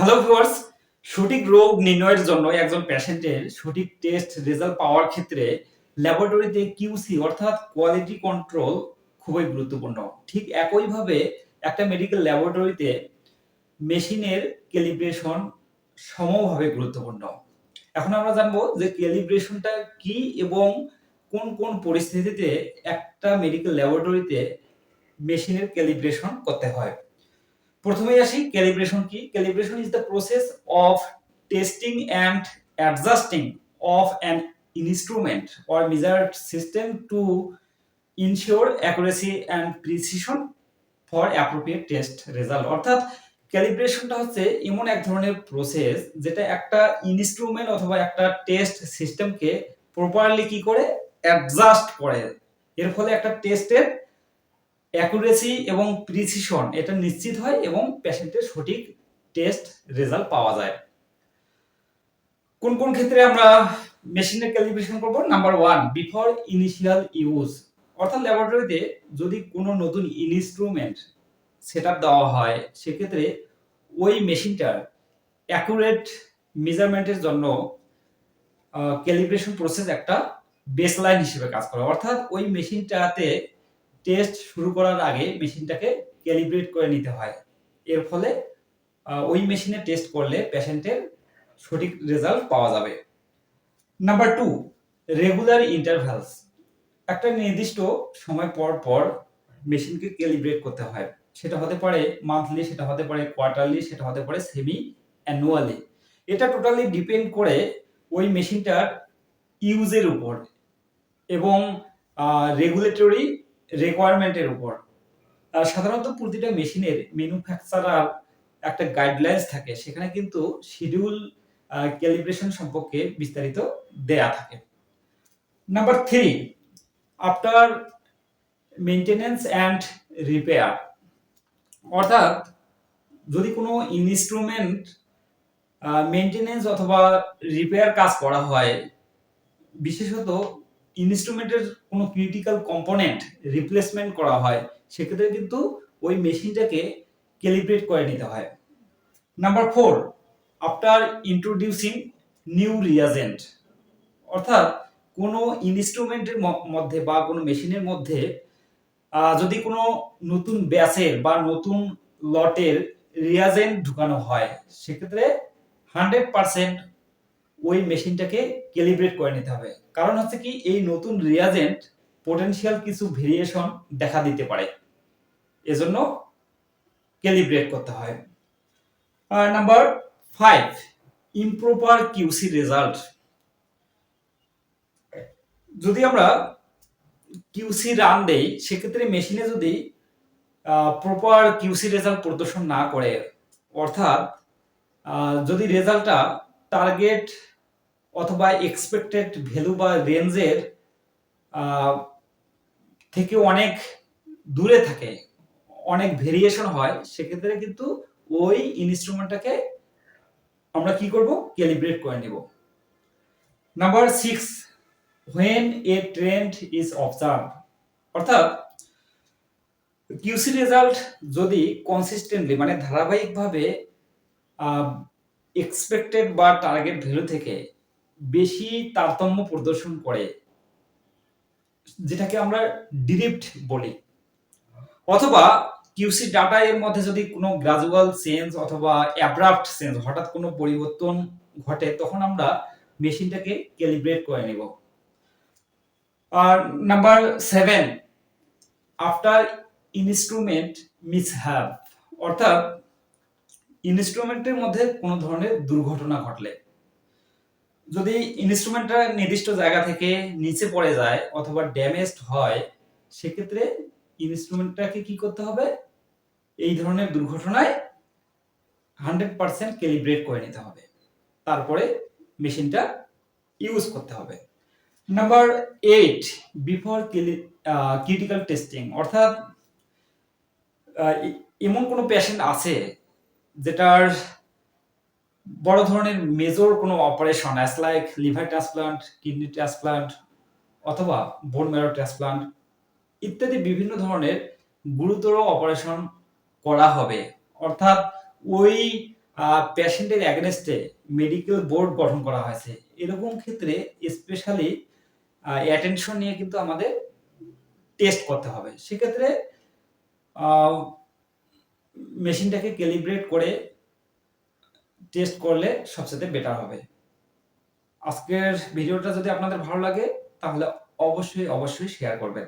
Hello viewers সঠিক রোগ নির্ণয়ের জন্য একজন পেশেন্টের সঠিক টেস্ট রেজাল্ট পাওয়ার ক্ষেত্রে ল্যাবরেটরিতে কিউসি অর্থাৎ কোয়ালিটি কন্ট্রোল খুবই গুরুত্বপূর্ণ। ঠিক একইভাবে একটা মেডিকেল ল্যাবরেটরিতে মেশিনের ক্যালিব্রেশন সমভাবে গুরুত্বপূর্ণ। এখন আমরা জানব যে ক্যালিব্রেশনটা কি এবং কোন কোন পরিস্থিতিতে একটা মেডিকেল ল্যাবরেটরিতে মেশিনের ক্যালিব্রেশন করতে হয়। প্রথমেই আসি ক্যালিব্রেশন কি? Calibration is the process of testing and adjusting of an instrument or measured system to ensure accuracy and precision for appropriate test result অর্থাৎ ক্যালিব্রেশনটা হচ্ছে এমন এক ধরনের প্রসেস যেটা একটা ইনস্ট্রুমেন্ট অথবা একটা টেস্ট সিস্টেমকে প্রপারলি কি করে? অ্যাডজাস্ট করে। এর ফলে একটা টেস্টের অ্যাকুরেসি এবং প্রিসিশন এটা নিশ্চিত হয় এবং পেশেন্টের সঠিক টেস্ট রেজাল্ট পাওয়া যায়। কোন কোন ক্ষেত্রে আমরা মেশিনের ক্যালিব্রেশন করব? Number one before initial use অর্থাৎ ল্যাবরেটরিতে যদি কোনো নতুন ইনস্ট্রুমেন্ট সেট আপ দেওয়া হয়, সেক্ষেত্রে ওই মেশিনটার অ্যাকুরেট মেজারমেন্টের জন্য ক্যালিব্রেশন প্রসেস একটা বেসলাইন হিসেবে কাজ করে। অর্থাৎ ওই মেশিনটাতে টেস্ট শুরু করার আগে মেশিনটাকে ক্যালিব্রেট করে নিতে হয়। এর ফলে ওই মেশিনে টেস্ট করলে পেশেন্টের সঠিক রেজাল্ট পাওয়া যাবে। নাম্বার টু রেগুলার ইন্টারভ্যালস একটা নির্দিষ্ট সময় পর পর মেশিনকে ক্যালিব্রেট করতে হয়। সেটা হতে পারে মান্থলি সেটা হতে পারে কোয়ার্টারলি সেটা হতে পারে সেমি অ্যানুয়ালি এটা টোটালি ডিপেন্ড করে ওই মেশিনটার ইউজের উপর এবং রেগুলেটরি রিকোয়ারমেন্টের উপর। সাধারণত প্রতিটা মেশিনের ম্যানুফ্যাকচারার একটা গাইডলাইন্স থাকে, সেখানে কিন্তু শিডিউল ক্যালিব্রেশন সম্পর্কে বিস্তারিত দেয়া থাকে। Number three after maintenance and repair অর্থাৎ যদি কোনো ইনস্ট্রুমেন্ট মেনটেনেন্স অথবা রিপেয়ার কাজ করা হয়, বিশেষত ইনস্ট্রুমেন্টের কোনো ক্রিটিক্যাল কম্পোনেন্ট রিপ্লেসমেন্ট করা হয়, সেক্ষেত্রে কিন্তু ওই মেশিনটাকে ক্যালিব্রেট করে নিতে হয়। Number four after introducing new reagent অর্থাৎ কোনো ইনস্ট্রুমেন্টের মধ্যে বা কোনো মেশিনের মধ্যে যদি কোনো নতুন ব্যাচের বা নতুন লটের রিয়াজেন্ট ঢুকানো হয়, সেক্ষেত্রে হান্ড্রেড পার্সেন্ট ওই মেশিনটাকে ক্যালিব্রেট করে নিতে হবে। কারণ হচ্ছে কি, এই নতুন রিয়াজেন্ট পোটেনশিয়াল কিছু ভেরিয়েশন দেখা দিতে পারে। এজন্য ক্যালিব্রেট করতে হয়। Number five improper QC result যদি আমরা কিউসি রান দেই, সেক্ষেত্রে মেশিনে যদি প্রপার কিউসি রেজাল্ট প্রদর্শন না করে, অর্থাৎ যদি রেজাল্টটা টার্গেট অথবা এক্সপেক্টেড ভ্যালু বা রেঞ্জের থেকে অনেক দূরে থাকে, অনেক ভেরিয়েশন হয়, সেক্ষেত্রে কিন্তু ওই ইনস্ট্রুমেন্টটাকে আমরা কি করব? ক্যালিব্রেট করে নেব। Number six when a trend is observe অর্থাৎ কিউসি রেজাল্ট যদি কনসিস্টেন্টলি মানে ধারাবাহিকভাবে এক্সপেক্টেড বা টার্গেট ভ্যালু থেকে বেশি তারতম্য প্রদর্শন করে, যেটাকে আমরা ডিরিপ্ট বলি। অথবা কিউসি ডাটা এর মধ্যে যদি কোনো গ্রাজুয়াল চেঞ্জ অথবা অ্যাব্রাপ্ট চেঞ্জ হঠাৎ কোনো পরিবর্তন ঘটে, তখন আমরা মেশিনটাকে ক্যালিব্রেট করে নেব। আর number seven after instrument misbehave অর্থাৎ ইনস্ট্রুমেন্টের মধ্যে কোনো ধরনের দুর্ঘটনা ঘটলে। যদি ইনস্ট্রুমেন্টটা নির্দিষ্ট জায়গা থেকে নিচে পড়ে যায় অথবা ড্যামেজড হয়, সেক্ষেত্রে ইনস্ট্রুমেন্টটাকে কি করতে হবে? এই ধরনের দুর্ঘটনায় হান্ড্রেড পার্সেন্ট ক্যালিব্রেট করে নিতে হবে। তারপরে মেশিনটা ইউজ করতে হবে। Number eight before critical testing অর্থাৎ এমন কোনো পেশেন্ট আছে যেটার বড় ধরনের মেজর কোনো operation as like liver transplant kidney transplant অথবা বোন ম্যারো ট্রান্সপ্লান্ট ইত্যাদি বিভিন্ন ধরনের গুরুতর অপারেশন করা হবে। অর্থাৎ ওই পেশেন্টের অ্যাগেনস্টে মেডিকেল বোর্ড গঠন করা হয়েছে। এরকম ক্ষেত্রে স্পেশালি অ্যাটেনশন নিয়ে কিন্তু আমাদের টেস্ট করতে হবে। সেক্ষেত্রে মেশিনটাকে ক্যালিব্রেট করে টেস্ট করলে সবচেয়ে বেটার হবে। আজকের ভিডিওটা যদি আপনাদের ভালো লাগে, তাহলে অবশ্যই অবশ্যই শেয়ার করবেন।